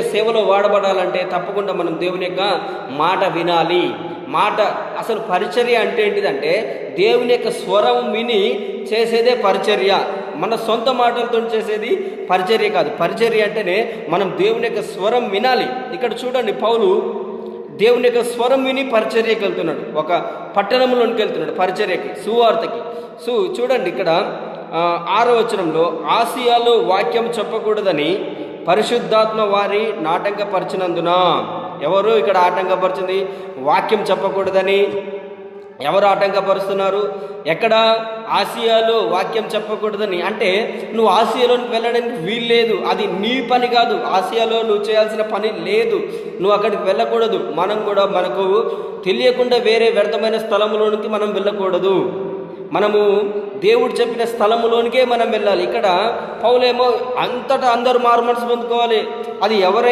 సేవలో వాడబడాలంటే తప్పకుండా మనం దేవుని యొక్క మాట వినాలి. మాట అసలు పరిచర్య అంటే ఏంటిదంటే దేవుని యొక్క స్వరం విని చేసేదే పరిచర్య. మన సొంత మాటలతో చేసేది పరిచర్య కాదు. పరిచర్య అంటేనే మనం దేవుని యొక్క స్వరం వినాలి. ఇక్కడ చూడండి పౌలు దేవుని యొక్క స్వరం విని పరిచర్యకి వెళ్తున్నాడు. ఒక పట్టణంలోనికి వెళ్తున్నాడు పరిచర్యకి సువార్తకి. సో చూడండి ఇక్కడ ఆరో వచనంలో ఆసియాలో వాక్యం చెప్పకూడదని పరిశుద్ధాత్మ వారి నాటంకపరిచినందున. ఎవరు ఇక్కడ ఆటంకపరిచింది? వాక్యం చెప్పకూడదని. ఎవరు ఆటంకపరుస్తున్నారు? ఎక్కడ? ఆసియాలో వాక్యం చెప్పకూడదని. అంటే నువ్వు ఆసియాలోకి వెళ్ళడానికి వీలు లేదు అది నీ పని కాదు. ఆసియాలో నువ్వు చేయాల్సిన పని లేదు. నువ్వు అక్కడికి వెళ్ళకూడదు. మనం కూడా మనకు తెలియకుండా వేరే వ్యర్థమైన స్థలంలోనికి మనం వెళ్ళకూడదు. మనము దేవుడు చెప్పిన స్థలములోనికే మనం వెళ్ళాలి. ఇక్కడ పౌలేమో అంతటా అందరూ మారు మనసు పొందుకోవాలి. అది ఎవరైనా